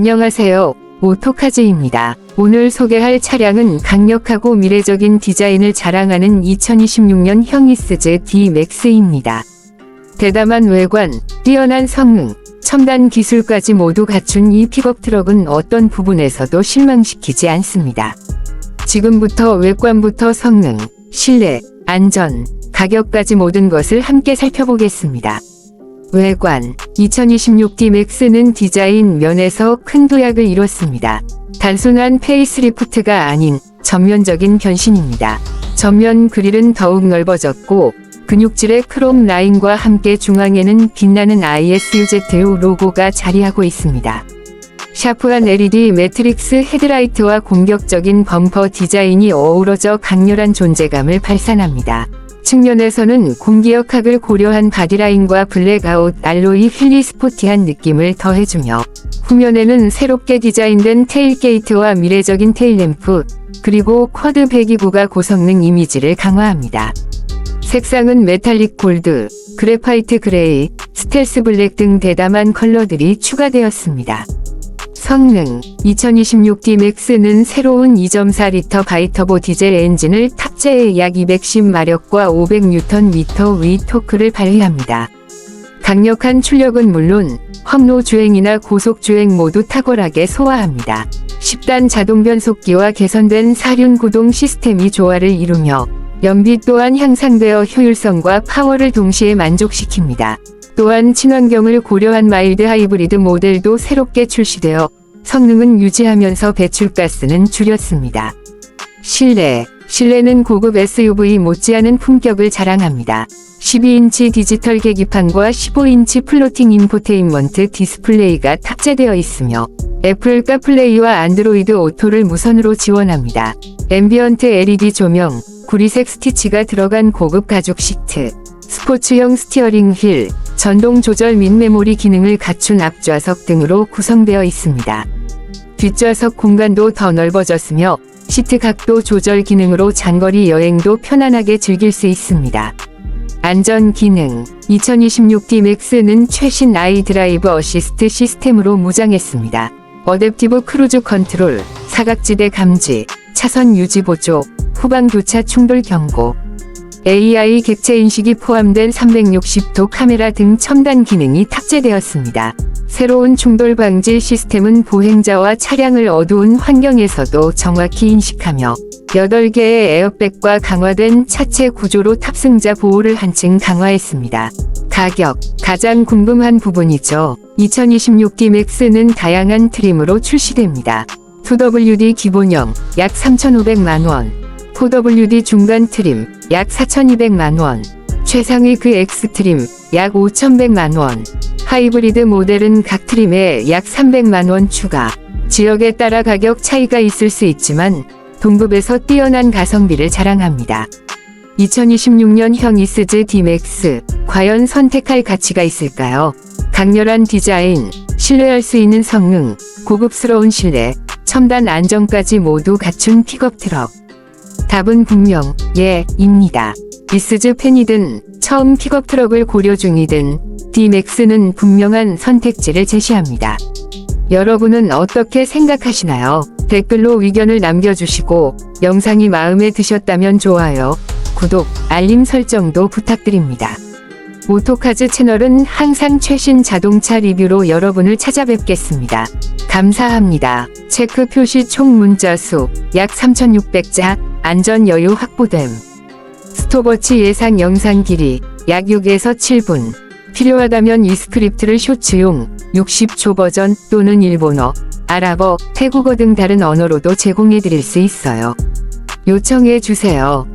안녕하세요. 오토카즈입니다. 오늘 소개할 차량은 강력하고 미래적인 디자인을 자랑하는 2026년 형이스즈 D-MAX입니다. 대담한 외관, 뛰어난 성능, 첨단 기술까지 모두 갖춘 이 픽업 트럭은 어떤 부분에서도 실망시키지 않습니다. 지금부터 외관부터 성능, 실내, 안전, 가격까지 모든 것을 함께 살펴보겠습니다. 외관 2026 D-MAX는 디자인 면에서 큰 도약을 이뤘습니다. 단순한 페이스리프트가 아닌 전면적인 변신입니다. 전면 그릴은 더욱 넓어졌고 근육질의 크롬 라인과 함께 중앙에는 빛나는 ISUZ 로고가 자리하고 있습니다. 샤프한 LED 매트릭스 헤드라이트와 공격적인 범퍼 디자인이 어우러져 강렬한 존재감을 발산합니다. 측면에서는 공기역학을 고려한 바디라인과 블랙아웃 알로이 휠리 스포티한 느낌을 더해주며 후면에는 새롭게 디자인된 테일게이트와 미래적인 테일램프 그리고 쿼드 배기구가 고성능 이미지를 강화합니다. 색상은 메탈릭 골드, 그래파이트 그레이, 스텔스 블랙 등 대담한 컬러들이 추가되었습니다. 성능 2026 D-MAX는 새로운 2.4리터 바이터보 디젤 엔진을 탑재해 약 210마력과 500Nm 위 토크를 발휘합니다. 강력한 출력은 물론 험로 주행이나 고속 주행 모두 탁월하게 소화합니다. 10단 자동 변속기와 개선된 사륜 구동 시스템이 조화를 이루며 연비 또한 향상되어 효율성과 파워를 동시에 만족시킵니다. 또한 친환경을 고려한 마일드 하이브리드 모델도 새롭게 출시되어 성능은 유지하면서 배출가스는 줄였습니다. 실내 실내는 고급 SUV 못지않은 품격을 자랑합니다. 12인치 디지털 계기판과 15인치 플로팅 인포테인먼트 디스플레이가 탑재되어 있으며 애플 카플레이와 안드로이드 오토를 무선으로 지원합니다. 앰비언트 LED 조명, 구리색 스티치가 들어간 고급 가죽 시트, 스포츠형 스티어링 휠, 전동 조절 및 메모리 기능을 갖춘 앞좌석 등으로 구성되어 있습니다. 뒷좌석 공간도 더 넓어졌으며 시트 각도 조절 기능으로 장거리 여행도 편안하게 즐길 수 있습니다. 안전 기능 2026 D-MAX는 최신 아이 드라이브 어시스트 시스템으로 무장했습니다. 어댑티브 크루즈 컨트롤, 사각지대 감지, 차선 유지 보조, 후방 교차 충돌 경고, AI 객체 인식이 포함된 360도 카메라 등 첨단 기능이 탑재되었습니다. 새로운 충돌 방지 시스템은 보행자와 차량을 어두운 환경에서도 정확히 인식하며 8개의 에어백과 강화된 차체 구조로 탑승자 보호를 한층 강화했습니다. 가격, 가장 궁금한 부분이죠. 2026 D-MAX는 다양한 트림으로 출시됩니다. 2WD 기본형 약 3,500만원, 4WD 중간 트림 약 4,200만원, 최상위 그 X트림 약 5,100만원, 하이브리드 모델은 각 트림에 약 300만원 추가. 지역에 따라 가격 차이가 있을 수 있지만 동급에서 뛰어난 가성비를 자랑합니다. 2026년형 이스즈 D-MAX 과연 선택할 가치가 있을까요? 강렬한 디자인, 신뢰할 수 있는 성능, 고급스러운 실내, 첨단 안정까지 모두 갖춘 픽업 트럭. 답은 분명 예입니다. 이스즈 팬이든 처음 픽업 트럭을 고려 중이든 D-MAX는 분명한 선택지를 제시합니다. 여러분은 어떻게 생각하시나요? 댓글로 의견을 남겨주시고 영상이 마음에 드셨다면 좋아요, 구독, 알림 설정도 부탁드립니다. 오토카즈 채널은 항상 최신 자동차 리뷰로 여러분을 찾아뵙겠습니다. 감사합니다. 체크 표시 총 문자 수 약 3,600자, 안전 여유 확보됨. 스톱워치 예상 영상 길이 약 6에서 7분. 필요하다면 이 스크립트를 쇼츠용 60초 버전 또는 일본어, 아랍어, 태국어 등 다른 언어로도 제공해 드릴 수 있어요. 요청해 주세요.